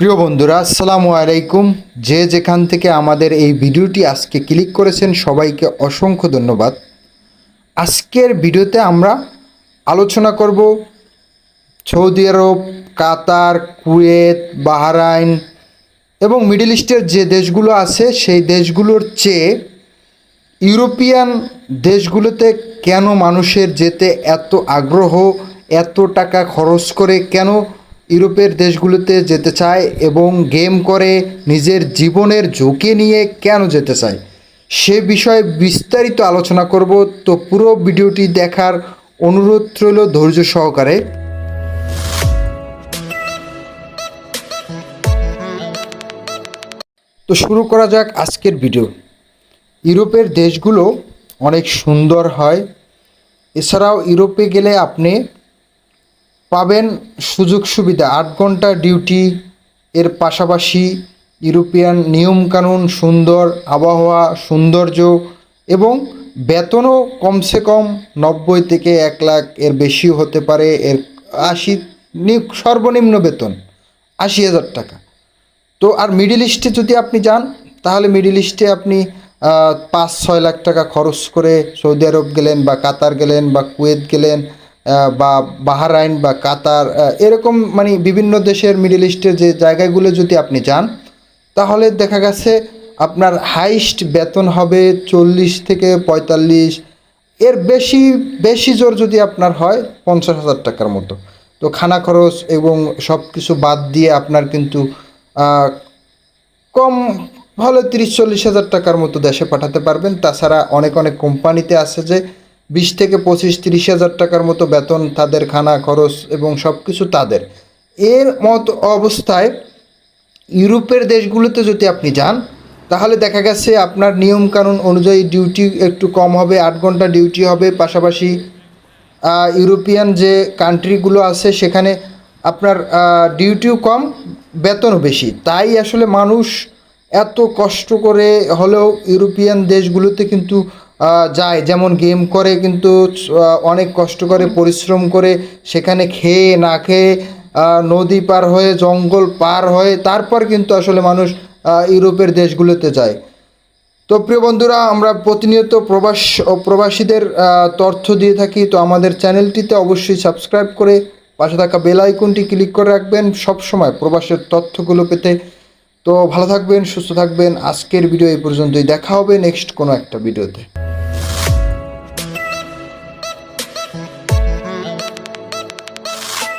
প্রিয় বন্ধুরা, আসসালামু আলাইকুম। যে যেখান থেকে আমাদের এই ভিডিওটি আজকে ক্লিক করেছেন, সবাইকে অসংখ্য ধন্যবাদ। আজকের ভিডিওতে আমরা আলোচনা করব Saudi Arab, Qatar, Kuwait, Bahrain এবং মিডল ইস্টের যে দেশগুলো আছে, সেই দেশগুলোর চেয়ে ইউরোপিয়ান দেশগুলোতে কেন মানুষের যেতে এত আগ্রহ, এত টাকা খরচ করে কেন ইউরোপের দেশগুলোতে যেতে চায় এবং গেম করে নিজের জীবনের ঝুঁকি নিয়ে কেন যেতে চায়? সে বিষয়ে বিস্তারিত আলোচনা করব, তো পুরো ভিডিওটি দেখার অনুরোধ রইল ধৈর্য সহকারে। তো শুরু করা যাক আজকের ভিডিও। ইউরোপের দেশগুলো অনেক সুন্দর হয়। এছাড়াও ইউরোপে গেলে আপনি পাবেন সুযোগ সুবিধা। আট ঘণ্টা ডিউটি, এর পাশাপাশি ইউরোপিয়ান নিয়মকানুন সুন্দর আবহাওয়া, সৌন্দর্য এবং বেতনও কমসে কম নব্বই থেকে এক লাখ এর বেশিও হতে পারে। এর আশি সর্বনিম্ন বেতন আশি হাজার টাকা। তো আর মিডিল ইস্টে যদি আপনি যান, তাহলে মিডিল ইস্টে আপনি পাঁচ, ছয় লাখ টাকা খরচ করে সৌদি আরব গেলেন বা কাতার গেলেন বা কুয়েত গেলেন বা বাহারাইন বা কাতার এরকম মানে বিভিন্ন দেশের মিডিল ইস্টের যে জায়গাগুলো যদি আপনি যান, তাহলে দেখা গেছে আপনার হাইস্ট বেতন হবে চল্লিশ থেকে পঁয়তাল্লিশ। এর বেশি বেশি জোর যদি আপনার হয় পঞ্চাশ হাজার টাকার মতো। তো খানা খরচ এবং সব কিছু বাদ দিয়ে আপনার কিন্তু কম ভালো তিরিশ, চল্লিশ হাজার টাকার মতো দেশে পাঠাতে পারবেন। তাছাড়া অনেক অনেক কোম্পানিতে আছে যে বিশ থেকে পঁচিশ, তিরিশ হাজার টাকার মতো বেতন তাদের খানা, খরচ এবং সব কিছু তাদের। এর মতো অবস্থায় ইউরোপের দেশগুলোতে যদি আপনি যান, তাহলে দেখা গেছে আপনার নিয়মকানুন অনুযায়ী ডিউটি একটু কম হবে, আট ঘণ্টা ডিউটি হবে। পাশাপাশি ইউরোপিয়ান যে কান্ট্রিগুলো আছে, সেখানে আপনার ডিউটিও কম, বেতনও বেশি। তাই আসলে মানুষ এত কষ্ট করে হলেও ইউরোপিয়ান দেশগুলোতে কিন্তু যায়। যেমন গেম করে কিন্তু অনেক কষ্ট করে, পরিশ্রম করে সেখানে খেয়ে না খেয়ে নদী পার হয়ে, জঙ্গল পার হয়ে তারপর কিন্তু আসলে মানুষ ইউরোপের দেশগুলোতে যায়। তো প্রিয় বন্ধুরা, আমরা প্রতিনিয়ত প্রবাস প্রবাসীদের তথ্য দিয়ে থাকি। তো আমাদের চ্যানেলটিতে অবশ্যই সাবস্ক্রাইব করে পাশে থাকা বেল আইকনটি ক্লিক করে রাখবেন সব সময় প্রবাসের তথ্যগুলো পেতে। তো ভালো থাকবেন, সুস্থ থাকবেন। আজকের ভিডিও এই পর্যন্তই। দেখা হবে নেক্সট কোনো একটা ভিডিওতে।